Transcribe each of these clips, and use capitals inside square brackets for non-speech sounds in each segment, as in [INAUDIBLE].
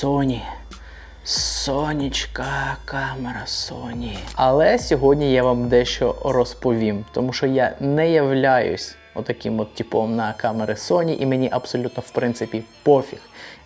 Sony. Сонечка, камера Sony. Але сьогодні я вам дещо розповім, тому що я не являюсь отаким от типом на камери Sony, і мені абсолютно в принципі пофіг,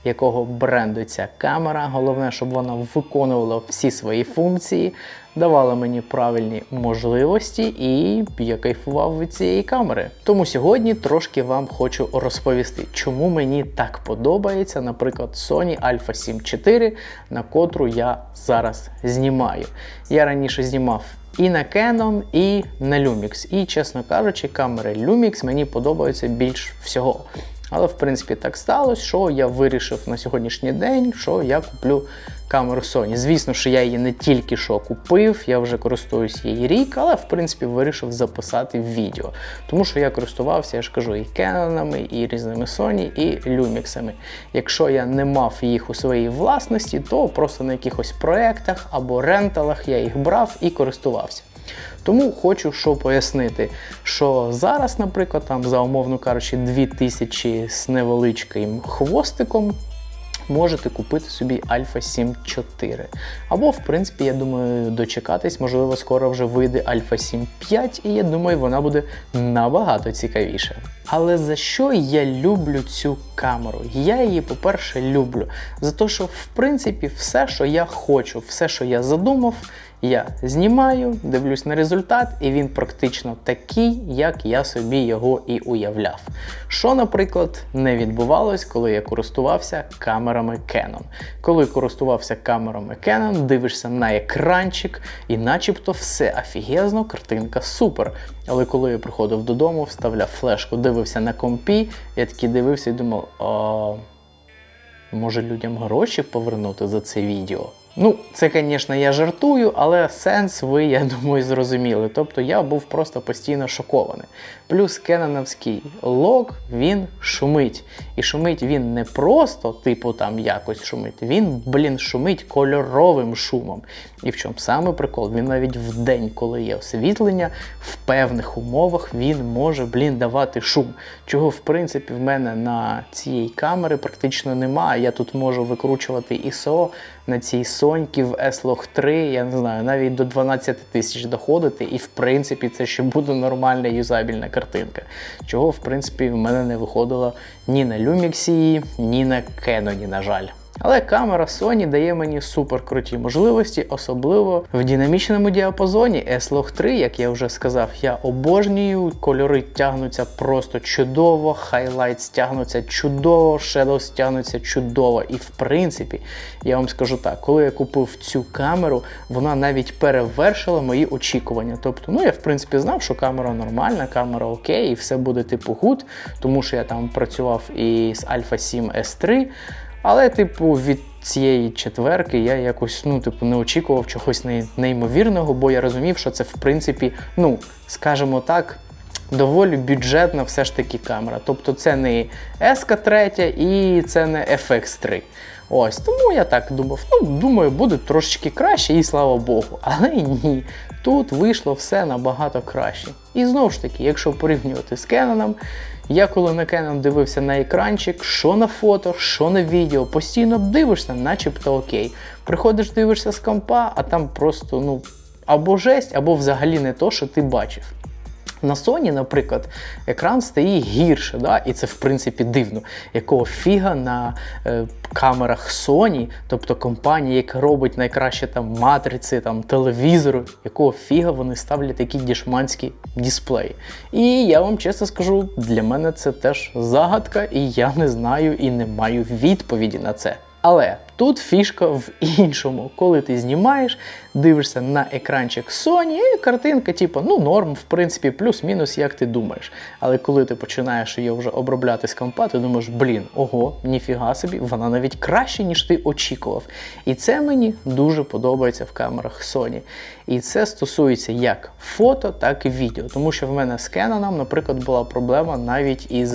якого бренду ця камера. Головне, щоб вона виконувала всі свої функції, давала мені правильні можливості, і я кайфував від цієї камери. Тому сьогодні трошки вам хочу розповісти, чому мені так подобається, наприклад, Sony Alpha 7 IV, на котру я зараз знімаю. Я раніше знімав і на Canon, і на Lumix. І, чесно кажучи, камери Lumix мені подобаються більш всього. Але, в принципі, так сталося, що я вирішив на сьогоднішній день, що я куплю камеру Sony. Звісно, що я її не тільки що купив, я вже користуюсь її рік, але в принципі вирішив записати відео. Тому що я користувався, я ж кажу, і Canon, і різними Sony, і Lumix. Якщо я не мав їх у своїй власності, то просто на якихось проєктах або ренталах я їх брав і користувався. Тому хочу що пояснити, що зараз, наприклад, там за умовно кажучи, 2000 з невеличким хвостиком. Можете купити собі Alpha 7 4. Або, в принципі, я думаю, дочекатись, можливо, скоро вже вийде Alpha 7 5, і я думаю, вона буде набагато цікавіша. Але за що я люблю цю камеру? Я її, по-перше, люблю. За те, що, в принципі, все, що я хочу, все, що я задумав, я знімаю, дивлюсь на результат, і він практично такий, як я собі його і уявляв. Що, наприклад, не відбувалось, коли я користувався камерами Canon. Коли користувався камерами Canon, дивишся на екранчик, і начебто все офігезно, картинка супер. Але коли я приходив додому, вставляв флешку, дивився на компі, я такий дивився і думав, а може людям гроші повернути за це відео? Ну, це, звісно, я жартую, але сенс ви, я думаю, зрозуміли. Тобто я був просто постійно шокований. Плюс кеноновський лог він шумить. І шумить він не просто, типу, там якось шумить, він, блін, шумить кольоровим шумом. І в чому саме прикол? Він навіть в день, коли є освітлення, в певних умовах він може, блін, давати шум. Чого, в принципі, в мене на цій камері практично немає. Я тут можу викручувати ISO на цій Соньки в S-Log 3, я не знаю, навіть до 12 тисяч доходити, і в принципі це ще буде нормальна юзабільна картинка. Чого, в принципі, в мене не виходило ні на Lumix, ні на Canon, на жаль. Але камера Sony дає мені супер круті можливості, особливо в динамічному діапазоні S-Log 3, як я вже сказав, я обожнюю. Кольори тягнуться просто чудово, хайлайт тягнуться чудово, Shadows тягнуться чудово. І в принципі, я вам скажу так, коли я купив цю камеру, вона навіть перевершила мої очікування. Тобто, ну я в принципі знав, що камера нормальна, камера окей, і все буде типу гуд, тому що я там працював і з Alpha 7 S3. Але, типу, від цієї четверки я якось ну, типу, не очікував чогось неймовірного, бо я розумів, що це в принципі, ну, скажімо так, доволі бюджетна все ж таки камера. Тобто це не SK3 і це не FX3. Ось, тому я так думав, ну, думаю, буде трошечки краще, і слава Богу. Але ні, тут вийшло все набагато краще. І знову ж таки, якщо порівнювати з Canon, я коли на Canon дивився на екранчик, що на фото, що на відео, постійно дивишся, начебто окей. Приходиш, дивишся з компа, а там просто ну, або жесть, або взагалі не то, що ти бачив. На Sony, наприклад, екран стоїть гірше, да? і це в принципі дивно. Якого фіга на е, камерах Sony, тобто компанія, яка робить найкраще там матриці, там телевізори, якого фіга вони ставлять такі дішманські дисплеї. І я вам чесно скажу, для мене це теж загадка, і я не знаю і не маю відповіді на це. Але тут фішка в іншому. Коли ти знімаєш, дивишся на екранчик Sony, і картинка, типу, ну норм, в принципі, плюс-мінус, як ти думаєш. Але коли ти починаєш її вже обробляти з компа, ти думаєш, блін, ого, ніфіга собі, вона навіть краще, ніж ти очікував. І це мені дуже подобається в камерах Sony. І це стосується як фото, так і відео. Тому що в мене з Canon, наприклад, була проблема навіть із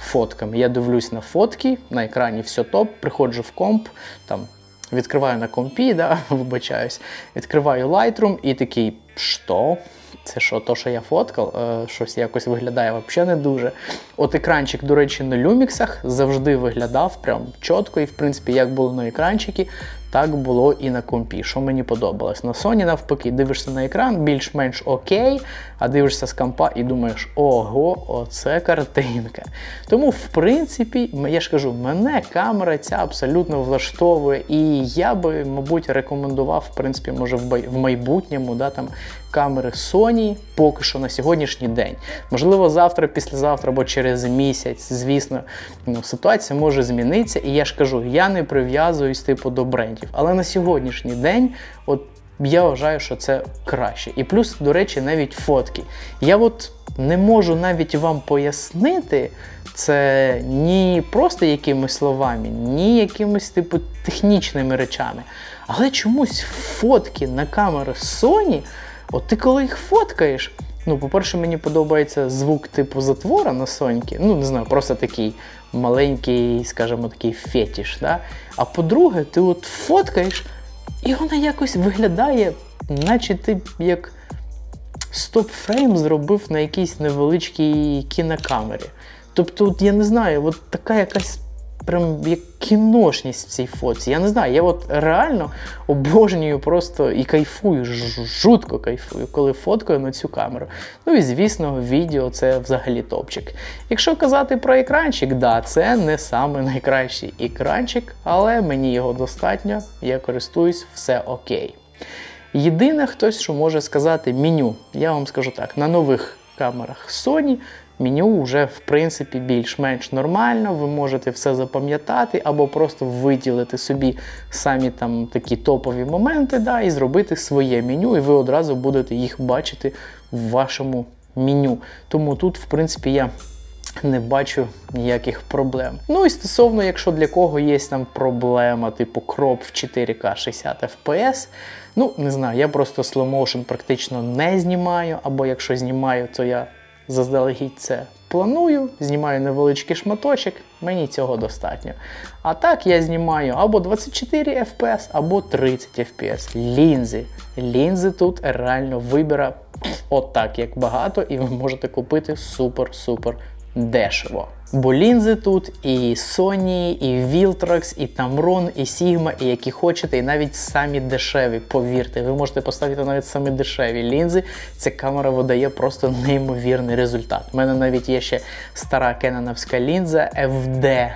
фотками. Я дивлюсь на фотки, на екрані все топ, приходжу в комп, там відкриваю на компі, да, [LAUGHS] вибачаюсь, відкриваю Lightroom і такий, що? Це що, то, що я фоткав, е, щось якось виглядає взагалі не дуже. От екранчик, до речі, на люміксах завжди виглядав прям чітко, і в принципі, як було на екранчики, так було і на компі, що мені подобалось. На Sony навпаки, дивишся на екран, більш-менш окей, а дивишся з компа і думаєш, ого, оце картинка. Тому, в принципі, я ж кажу, мене камера ця абсолютно влаштовує, і я би, мабуть, рекомендував, в принципі, може, в майбутньому да, там, камери Sony поки що на сьогоднішній день. Можливо, завтра, післязавтра або через місяць, звісно, ну, ситуація може змінитися. І я ж кажу, я не прив'язуюсь типу до брендів. Але на сьогоднішній день, от я вважаю, що це краще. І плюс, до речі, навіть фотки. Я от не можу навіть вам пояснити. Це ні просто якимись словами, ні якимись типу технічними речами. Але чомусь фотки на камери Sony, от ти коли їх фоткаєш, ну, по-перше, мені подобається звук типу затвора на Соньки. Ну, не знаю, просто такий маленький, скажімо, такий фетіш. Да? А по-друге, ти от фоткаєш, і вона якось виглядає, наче ти як стоп-фрейм зробив на якійсь невеличкій кінокамері. Тобто, от, я не знаю, от така якась прям як кіношність в цій фоці. Я не знаю, я от реально обожнюю просто і кайфую, жутко кайфую, коли фоткаю на цю камеру. Ну і звісно, відео це взагалі топчик. Якщо казати про екранчик, да, це не саме найкращий екранчик, але мені його достатньо, я користуюсь, все окей. Єдине, хтось, що може сказати меню. Я вам скажу так: на нових камерах Sony меню вже в принципі більш-менш нормально. Ви можете все запам'ятати або просто виділити собі самі там такі топові моменти, да, і зробити своє меню, і ви одразу будете їх бачити в вашому меню. Тому тут, в принципі, я не бачу ніяких проблем. Ну і стосовно, якщо для кого є там проблема, типу кроп в 4К 60 FPS, ну не знаю, я просто motion практично не знімаю, або якщо знімаю, то я заздалегідь це планую, знімаю невеличкий шматочок, мені цього достатньо. А так я знімаю або 24 FPS, або 30 FPS. Лінзи. Лінзи тут реально вибіра отак, як багато, і ви можете купити супер-супер дешево. Бо лінзи тут і Sony, і Viltrox, і Tamron, і Sigma, і які хочете, і навіть самі дешеві. Повірте, ви можете поставити навіть самі дешеві лінзи. Ця камера видає просто неймовірний результат. У мене навіть є ще стара кенановська лінза FD.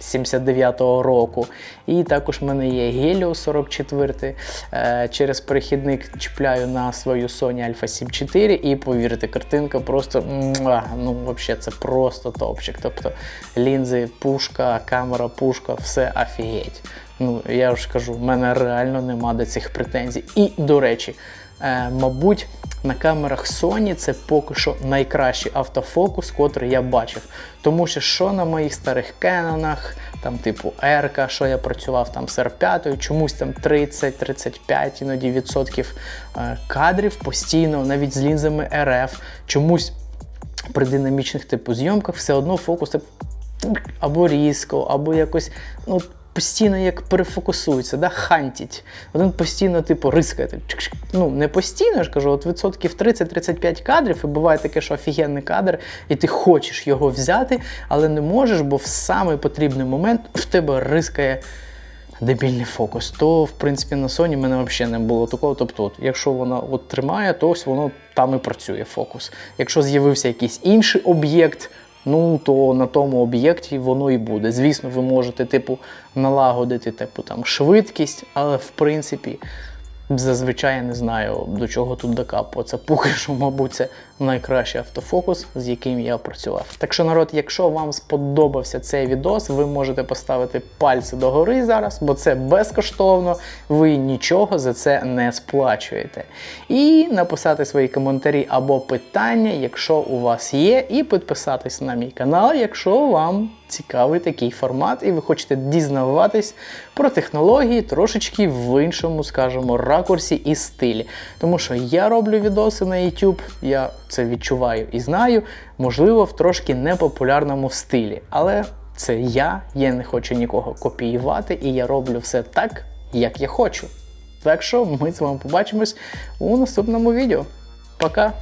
79-го року. І також в мене є Helio 44. Е, через перехідник чіпляю на свою Sony Alpha 7 4 і повірте, картинка просто ну, взагалі, це просто топчик. Тобто лінзи, пушка, камера, пушка, все офігеть. Ну, я ж кажу, в мене реально нема до цих претензій. І, до речі, мабуть, на камерах Sony це поки що найкращий автофокус, котрий я бачив. Тому що що на моїх старих Кенонах, там типу R, що я працював там з R5, чомусь там 30-35 іноді відсотків е, кадрів постійно, навіть з лінзами RF, чомусь при динамічних типу зйомках все одно фокус або різко, або якось ну, постійно як перефокусується, да, хантить. Один постійно, типу, рискає. Ну, не постійно, я ж кажу, от відсотків 30-35 кадрів, і буває таке, що офігенний кадр, і ти хочеш його взяти, але не можеш, бо в самий потрібний момент в тебе рискає дебільний фокус. То, в принципі, на Sony мене взагалі не було такого. Тобто, от, якщо воно от тримає, то ось воно там і працює фокус. Якщо з'явився якийсь інший об'єкт, ну то на тому об'єкті воно і буде. Звісно, ви можете, типу, налагодити типу, там, швидкість, але в принципі. Зазвичай я не знаю, до чого тут докапуватися. Поки що, мабуть, це найкращий автофокус, з яким я працював. Так що, народ, якщо вам сподобався цей відос, ви можете поставити пальці догори зараз, бо це безкоштовно, ви нічого за це не сплачуєте. І написати свої коментарі або питання, якщо у вас є, і підписатись на мій канал, якщо вам цікавий такий формат, і ви хочете дізнаватись про технології трошечки в іншому, скажімо, ракурсі і стилі. Тому що я роблю відоси на YouTube, я це відчуваю і знаю, можливо, в трошки непопулярному стилі. Але це я, я не хочу нікого копіювати, і я роблю все так, як я хочу. Так що ми з вами побачимось у наступному відео. Пока!